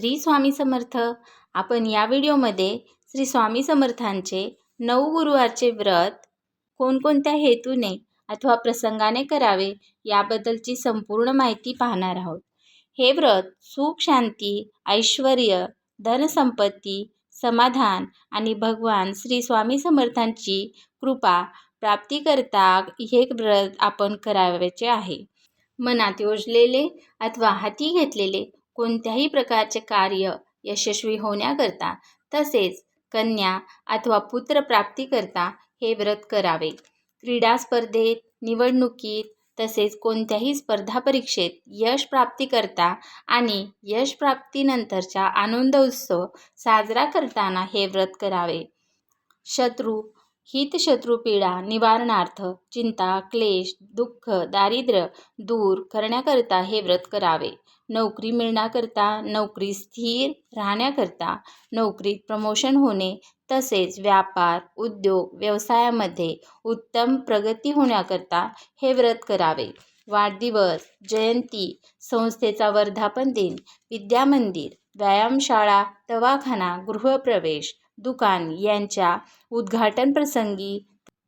श्री स्वामी समर्थ. आपण या व्हिडिओमध्ये श्री स्वामी समर्थांचे नऊ गुरुवारचे व्रत कोणकोणत्या हेतूने अथवा प्रसंगाने करावे याबद्दलची संपूर्ण माहिती पाहणार आहोत. हे व्रत सुख शांती ऐश्वर धनसंपत्ती समाधान आणि भगवान श्री स्वामी समर्थांची कृपा प्राप्तीकरता हे व्रत आपण करावयाचे आहे. मनात योजलेले अथवा हाती घेतलेले कोणत्याही प्रकारचे कार्य यशस्वी होण्याकरता तसेच कन्या अथवा पुत्र प्राप्तीकरता हे व्रत करावे. क्रीडा स्पर्धेत निवडणुकीत तसेच कोणत्याही स्पर्धा परीक्षेत यश प्राप्तीकरता आणि यश प्राप्तीनंतरचा आनंद उत्सव साजरा करताना हे व्रत करावे. शत्रू हितशत्रुपीडा निवारणार्थ चिंता क्लेश दुःख दारिद्र्य दूर करण्याकरता हे व्रत करावे. नोकरी मिळण्याकरता नोकरी स्थिर राहण्याकरता नोकरीत प्रमोशन होणे तसेच व्यापार उद्योग व्यवसायामध्ये उत्तम प्रगती होण्याकरता हे व्रत करावे. वाढदिवस जयंती संस्थेचा वर्धापन दिन विद्यामंदिर व्यायामशाळा दवाखाना गृहप्रवेश दुकान यांच्या उद्घाटन प्रसंगी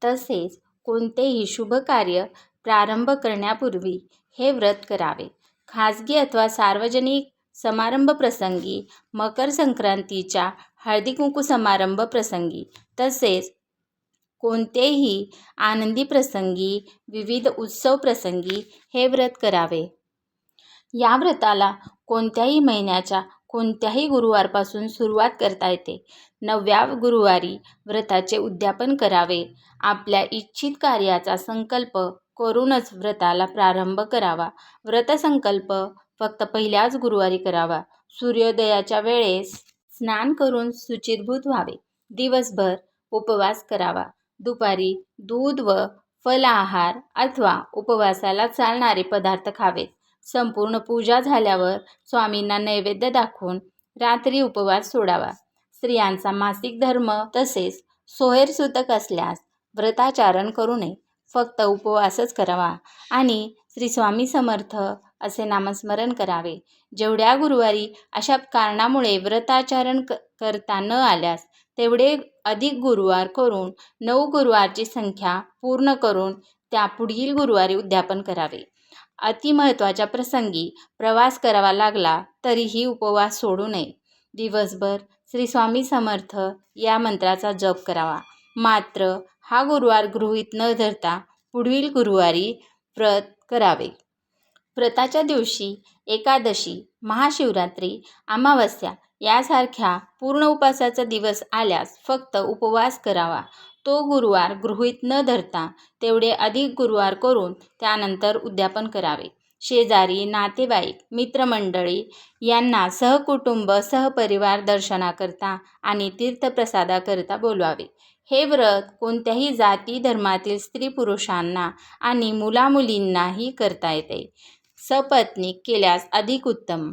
तसेच कोणतेही शुभ कार्य प्रारंभ करण्यापूर्वी हे व्रत करावे. खाजगी अथवा सार्वजनिक समारंभ प्रसंगी मकर संक्रांतीच्या हळदीकुंकू समारंभ प्रसंगी तसेच कोणतेही आनंदी प्रसंगी विविध उत्सव प्रसंगी हे व्रत करावे. या व्रताला कोणत्याही महिन्याच्या कोणत्याही गुरुवारपासून सुरुवात करता येते. नवव्या गुरुवारी व्रताचे उद्यापन करावे. आपल्या इच्छित कार्याचा संकल्प करूनच व्रताला प्रारंभ करावा. व्रतसंकल्प फक्त पहिल्याच गुरुवारी करावा. सूर्योदयाच्या वेळेस स्नान करून शुचिर्भूत व्हावे. दिवसभर उपवास करावा. दुपारी दूध व फल आहार अथवा उपवासाला चालणारे पदार्थ खावेत. संपूर्ण पूजा झाल्यावर स्वामींना नैवेद्य दाखवून रात्री उपवास सोडावा. स्त्रियांचा मासिक धर्म तसेच सोहेरसूतक असल्यास व्रताचारण करू नये. फक्त उपवासच करावा. आणि श्री स्वामी समर्थ असे नामस्मरण करावे. जेवढ्या गुरुवारी अशा कारणामुळे व्रताचारण क करता न आल्यास तेवढे अधिक गुरुवार करून नऊ गुरुवारची संख्या पूर्ण करून त्या पुढील गुरुवारी उद्यापन करावे. अतिमहत्त्वाच्या प्रसंगी प्रवास करावा लागला तरीही उपवास सोडू नये. दिवसभर श्री स्वामी समर्थ या मंत्राचा जप करावा. मात्र हा गुरुवार गृहीत न धरता पुढील गुरुवारी व्रत करावे. व्रताच्या दिवशी एकादशी महाशिवरात्री अमावस्या यासारख्या पूर्ण उपवासाचा दिवस आल्यास फक्त उपवास करावा. तो गुरुवार गृहीत न धरता तेवढे अधिक गुरुवार करून त्यानंतर उद्यापन करावे. शेजारी नातेवाईक मित्रमंडळी यांना सहकुटुंब सहपरिवार दर्शनाकरता आणि तीर्थप्रसादाकरता बोलवावे. हे व्रत कोणत्याही जाती धर्मातील स्त्री पुरुषांना आणि मुलामुलींनाही करता येते. सपत्नीक केल्यास अधिक उत्तम.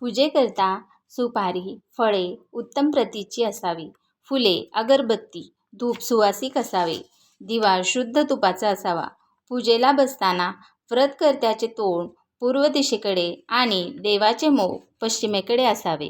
पूजेकरता सुपारी फळे उत्तम प्रतीची असावी. फुले अगरबत्ती धूप सुवासिक असावे. दिवा शुद्ध तुपाचा असावा. पूजेला बसताना व्रतकर्त्याचे तोंड पूर्व दिशेकडे आणि देवाचे मोह पश्चिमेकडे असावे.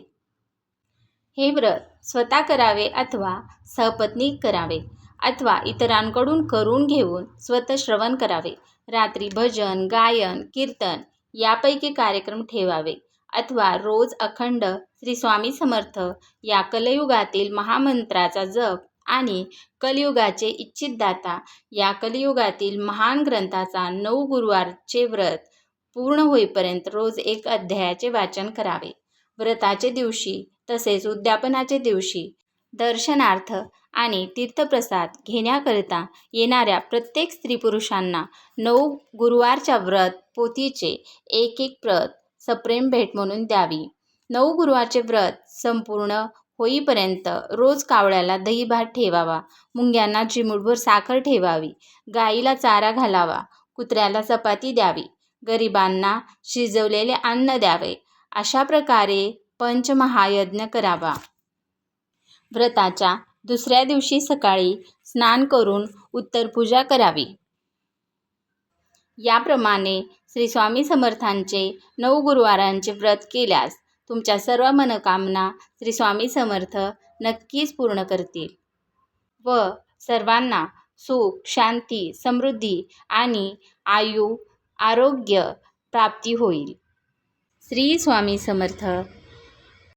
हे व्रत स्वतः करावे अथवा सहपत्नी करावे अथवा इतरांकडून करून घेऊन स्वतः श्रवण करावे. रात्री भजन गायन कीर्तन यापैकी कार्यक्रम ठेवावे अथवा रोज अखंड श्री स्वामी समर्थ या कलयुगातील महामंत्राचा जप आणि कलियुगाचे इच्छितदाता. या कलियुगातील महान ग्रंथाचा नऊ गुरुवारचे व्रत पूर्ण होईपर्यंत रोज एक अध्यायाचे वाचन करावे. व्रताचे दिवशी तसेच उद्यापनाचे दिवशी दर्शनार्थ आणि तीर्थप्रसाद घेण्याकरिता येणाऱ्या प्रत्येक स्त्री पुरुषांना नऊ गुरुवारच्या व्रत पोथीचे एक एक प्रत सप्रेम भेट म्हणून द्यावी. नऊ गुरुवारचे व्रत संपूर्ण होईपर्यंत रोज कावळ्याला दही भात ठेवावा मुंग्यांना चिमूटभर साखर ठेवावी गाईला चारा घालावा कुत्र्याला चपाती द्यावी गरिबांना शिजवलेले अन्न द्यावे अशा प्रकारे पंचमहायज्ञ करावा. व्रताच्या दुसऱ्या दिवशी सकाळी स्नान करून उत्तरपूजा करावी. याप्रमाणे श्री स्वामी समर्थांचे नऊ गुरुवारांचे व्रत केल्यास तुमच्या सर्व मनोकामना श्री स्वामी समर्थ नक्कीच पूर्ण करतील. व सर्वांना सुख शांती समृद्धी आणि आयु आरोग्य प्राप्ती होईल. श्री स्वामी समर्थ